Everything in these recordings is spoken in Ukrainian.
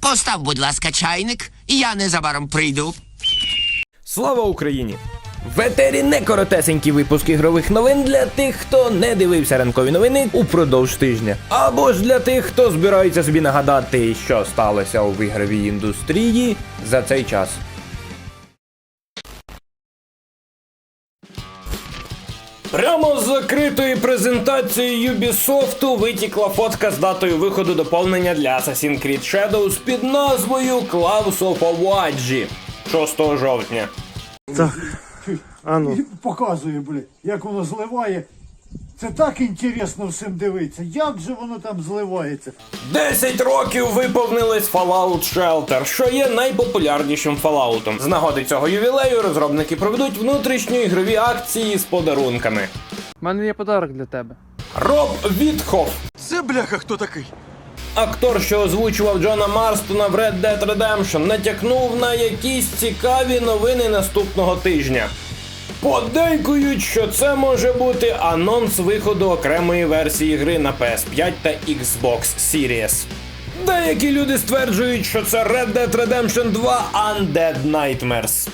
Постав, будь ласка, чайник, і я незабаром прийду. Слава Україні! В етері не коротесенький випуск ігрових новин для тих, хто не дивився ранкові новини упродовж тижня. Або ж для тих, хто збирається собі нагадати, що сталося у ігровій індустрії за цей час. Прямо з закритої презентації Ubisoft витікла фотка з датою виходу доповнення для Assassin's Creed Shadows під назвою Клаус of Awaji 6 жовтня. А ну. показує, блядь, як воно зливає. Це так інтересно всім дивитися. Як же воно там зливається? 10 років виповнилось Fallout Shelter, що є найпопулярнішим Falloutом. З нагоди цього ювілею розробники проведуть внутрішні ігрові акції з подарунками. У мене є подарок для тебе. Роб Вітхоф, Це бляха хто такий? актор, що озвучував Джона Марстона в Red Dead Redemption, натякнув на якісь цікаві новини наступного тижня. Подейкують, що це може бути анонс виходу окремої версії гри на PS5 та Xbox Series. Деякі люди стверджують, що це Red Dead Redemption 2 Undead Nightmares.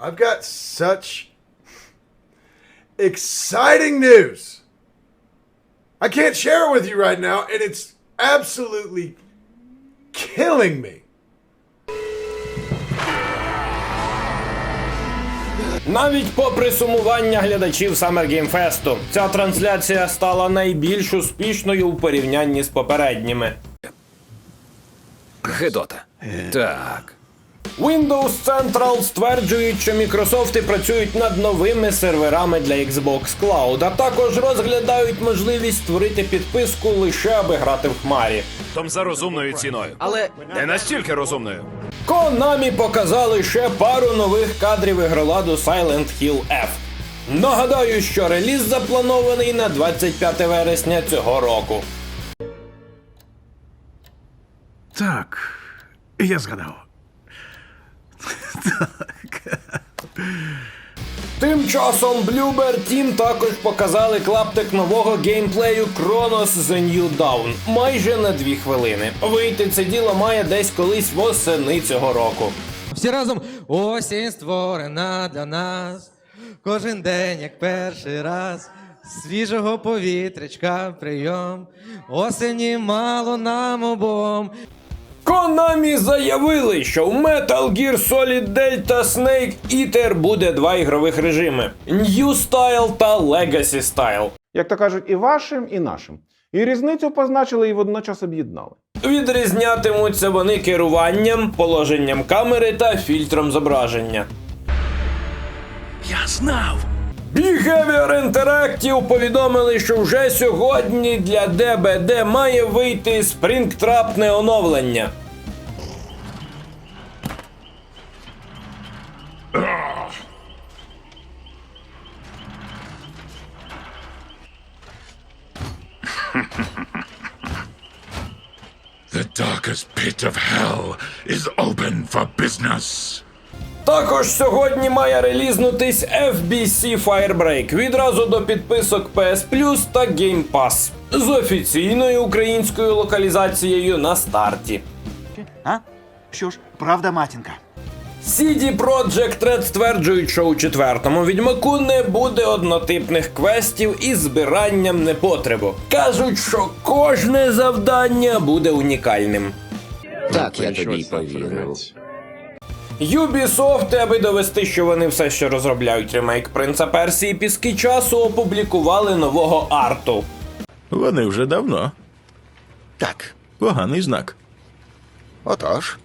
I've got such exciting news. I can't share it with you right now, and it's absolutely killing me. Навіть попри сумування глядачів Summer Game Fest, ця трансляція стала найбільш успішною у порівнянні з попередніми. Гедота. Так. Windows Central стверджують, що Мікрософти працюють над новими серверами для Xbox Cloud, а також розглядають можливість створити підписку лише аби грати в хмарі. Том за розумною ціною. Але не настільки розумною. Konami показали ще пару нових кадрів ігроладу Silent Hill F. Нагадаю, що реліз запланований на 25 вересня цього року. Так, я згадав. Тим часом Bloober Team також показали клаптик нового геймплею Chronos The New Dawn майже на дві хвилини. Вийти це діло має десь колись восени цього року. Всі разом осінь створена для нас. Кожен день, як перший раз. Свіжого повітрячка прийом. Осені мало нам обом. Konami заявили, що в Metal Gear Solid Delta Snake Eater буде два ігрових режими: New Style та Legacy Style. як то кажуть, і вашим, і нашим. І різницю позначили і водночас об'єднали. Відрізнятимуться вони керуванням, положенням камери та фільтром зображення. Я знав. Behavior Interactive повідомили, що вже сьогодні для DBD має вийти спрінгтрапне оновлення. The darkest pit of hell is open for business. Також сьогодні має релізнутись FBC Firebreak відразу до підписок PS Plus та Game Pass з офіційною українською локалізацією на старті. А? Що ж, правда, матінка? CD Projekt Red стверджують, що у четвертому відьмаку не буде однотипних квестів із збиранням непотребу. Кажуть, що кожне завдання буде унікальним. Так, я тобі повірив. Ubisoft, аби довести, що вони все ще розробляють ремейк принца Персії піски часу, опублікували нового арту. Вони вже давно. Так. Поганий знак. Отож.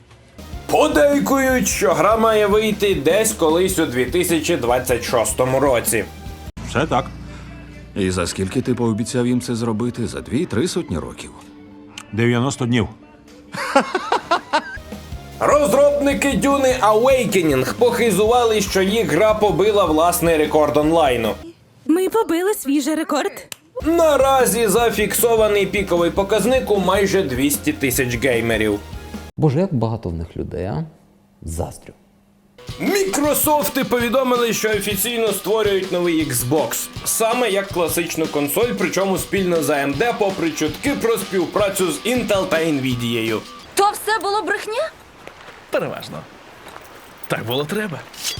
Подейкують, що гра має вийти десь колись у 2026 році. Все так. І за скільки ти пообіцяв їм це зробити? За дві-три сотні років. 90 днів. Розробники Dune Awakening похизували, що їх гра побила власний рекорд онлайну. Ми побили свій же рекорд. Наразі зафіксований піковий показник у майже 200 тисяч геймерів. Боже, як багато в них людей, а? Застрю. Мікрософти повідомили, що офіційно створюють новий Xbox, саме як класичну консоль, причому спільно з AMD, попри чутки про співпрацю з Intel та Nvidia. То все було брехня? Переважно. Так було треба.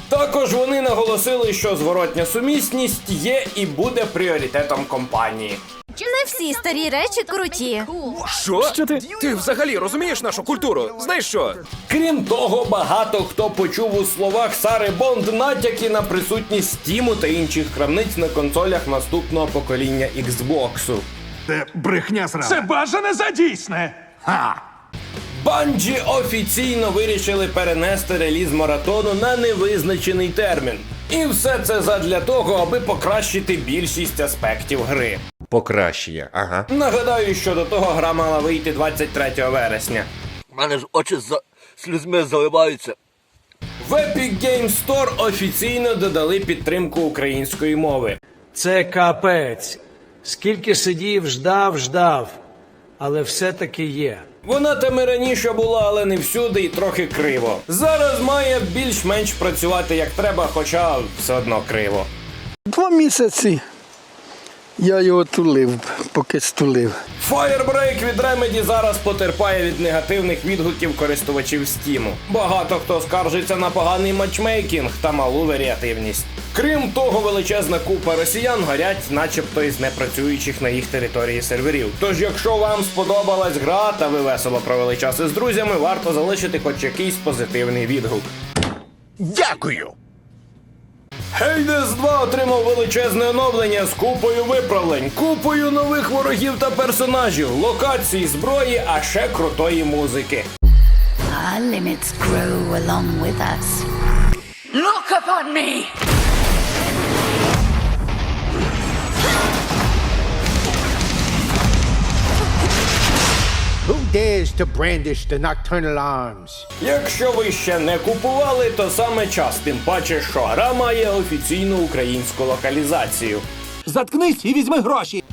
Також вони наголосили, що зворотня сумісність є і буде пріоритетом компанії. Не всі старі речі круті. Що? Що ти? Ти взагалі розумієш нашу культуру? Знаєш що? Крім того, багато хто почув у словах Сари Бонд натяки на присутність Стіму та інших крамниць на консолях наступного покоління Xbox. Це брехня сразу. Це бажане за дійсне. Банджі офіційно вирішили перенести реліз маратону на невизначений термін. І все це задля того, аби покращити більшість аспектів гри. Покращення, ага. Нагадаю, що до того гра мала вийти 23 вересня. У мене ж очі за слізьми заливаються. В Epic Games Store офіційно додали підтримку української мови. Це капець. Скільки сидів, ждав, ждав. Але все-таки є. Вона там і раніше була, але не всюди і трохи криво. Зараз має більш-менш працювати як треба, хоча все одно криво. Два місяці я його тулив, поки стулив. Firebreak від Remedy зараз потерпає від негативних відгуків користувачів Steam. Багато хто скаржиться на поганий матчмейкінг та малу варіативність. Крім того, величезна купа росіян горять, начебто із непрацюючих на їх території серверів. Тож, якщо вам сподобалась гра та ви весело провели час із друзями, варто залишити хоч якийсь позитивний відгук. Дякую! Hades 2 отримав величезне оновлення з купою виправлень, купою нових ворогів та персонажів, локацій, зброї, а ще крутої музики. Our limits grow along with us. Look upon me! Who dares to brandish the nocturnal arms? Якщо ви ще не купували, то саме час, тим паче, що гра має офіційну українську локалізацію. Заткнись і візьми гроші.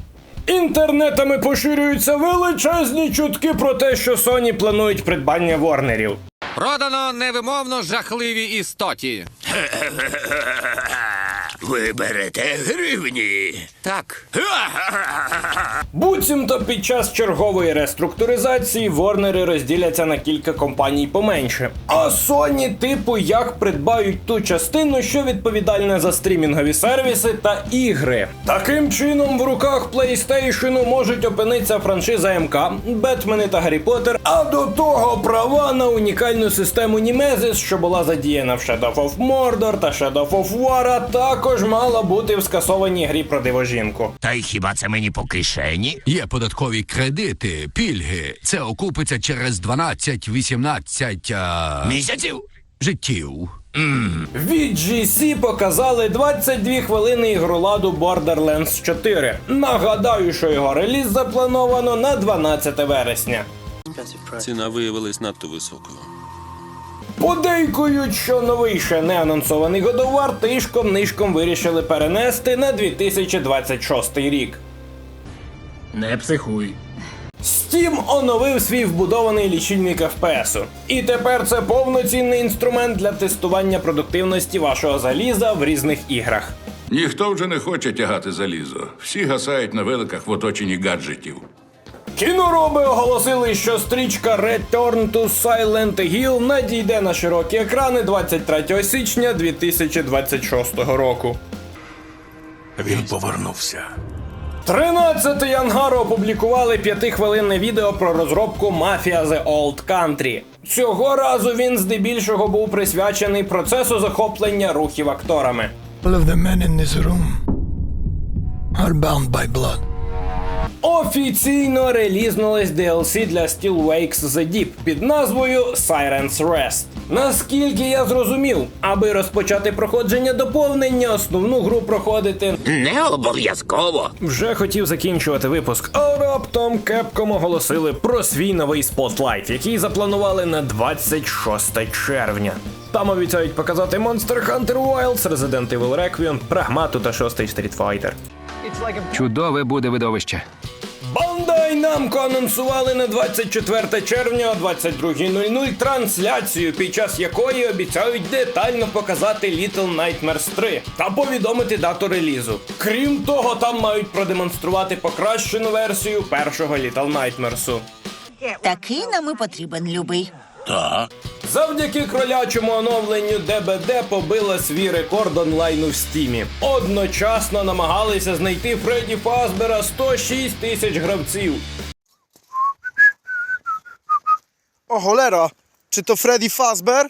Інтернетами поширюються величезні чутки про те, що Sony планують придбання Ворнерів. Продано невимовно жахливі істоті. Ви берете гривні. Так. Буцімто під час чергової реструктуризації Ворнери розділяться на кілька компаній поменше. А Sony, типу, як придбають ту частину, що відповідальна за стрімінгові сервіси та ігри. Таким чином, в руках PlayStation можуть опинитися франшиза МК, Бетмени та Гаррі Поттер, а до того права на унікальну систему Німезис, що була задіяна в Shadow of Mordor та Shadow of War, а також мала бути в скасованій грі про дивожінку. Та й хіба це мені по кишені? Є податкові кредити, пільги. Це окупиться через 12-18 а... Місяців? життів. Від GC показали 22 хвилини ігроладу Borderlands 4. Нагадаю, що його реліз заплановано на 12 вересня. Ціна виявилась надто високою. Подейкують, що новий ще не анонсований годовар тишком нишком вирішили перенести на 2026 рік. Не психуй. Steam оновив свій вбудований лічильник FPS. І тепер це повноцінний інструмент для тестування продуктивності вашого заліза в різних іграх. Ніхто вже не хоче тягати залізо. Всі гасають на великах в оточенні гаджетів. Кінороби оголосили, що стрічка Return to Silent Hill надійде на широкі екрани 23 січня 2026 року. Він повернувся. 13-й ангар опублікували п'ятихвилинне відео про розробку Mafia The Old Country. Цього разу він здебільшого був присвячений процесу захоплення рухів акторами. All of the men in this room are bound by blood. Офіційно релізнулось DLC для Steel Wakes The Deep під назвою Siren's Rest. Наскільки я зрозумів, аби розпочати проходження доповнення, основну гру проходити Не обов'язково. вже хотів закінчувати випуск, а раптом Capcom оголосили про свій новий Spotlight, який запланували на 26 червня. Там обіцяють показати Monster Hunter Wilds, Resident Evil Requiem, Прагмату та 6 Street Fighter. Чудове буде видовище. Bandai Namco анонсували на 24 червня о 22.00 трансляцію, під час якої обіцяють детально показати Little Nightmares 3 та повідомити дату релізу. Крім того, там мають продемонструвати покращену версію першого Little Nightmares. Такий нам і потрібен, любий. Завдяки кролячому оновленню ДБД побила свій рекорд онлайну в стімі. Одночасно намагалися знайти Фредді Фазбера 106 тисяч гравців. О, голера, чи то Фредді Фазбер?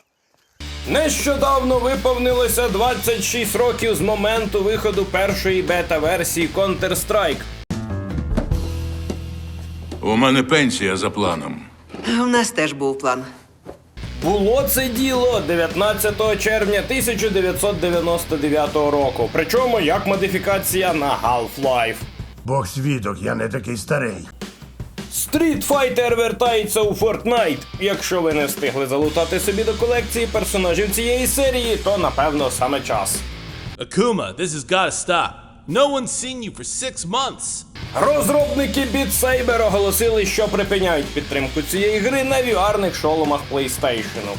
Нещодавно виповнилося 26 років з моменту виходу першої бета-версії Counter-Strike. У мене пенсія за планом. У нас теж був план. Було це діло 19 червня 1999 року. Причому як модифікація на Half-Life. Бог свідок, я не такий старий. Street Fighter вертається у Fortnite. Якщо ви не встигли залутати собі до колекції персонажів цієї серії, то напевно саме час. Akuma, this has gotta stop. No one's seen you for six months. Розробники Beat Saber оголосили, що припиняють підтримку цієї гри на VR-них шоломах PlayStation.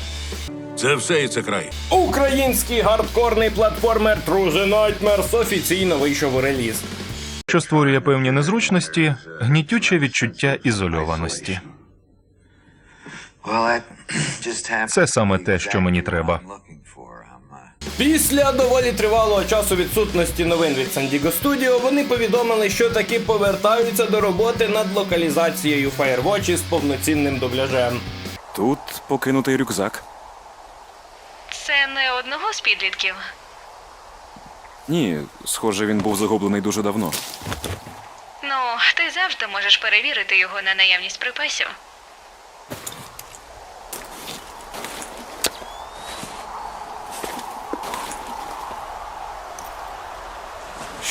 Це все і це край. Український гардкорний платформер True The Nightmares офіційно вийшов у реліз. Що створює певні незручності, гнітюче відчуття ізольованості. Це саме те, що мені треба. Після доволі тривалого часу відсутності новин від San Diego Studio вони повідомили, що таки повертаються до роботи над локалізацією Firewatch із повноцінним дубляжем. Тут покинутий рюкзак. Це не одного з підлітків. Ні, схоже, він був загублений дуже давно. Ну, ти завжди можеш перевірити його на наявність припасів.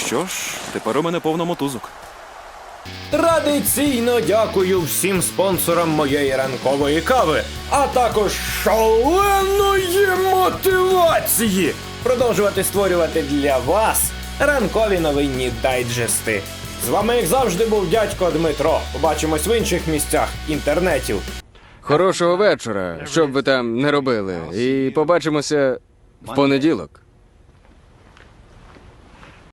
Що ж, тепер у мене повно мотузок. Традиційно дякую всім спонсорам моєї ранкової кави, а також шаленої мотивації продовжувати створювати для вас ранкові новинні дайджести. З вами, як завжди, був дядько Дмитро. Побачимось в інших місцях інтернетів. Хорошого вечора, що б ви там не робили, і побачимося в понеділок.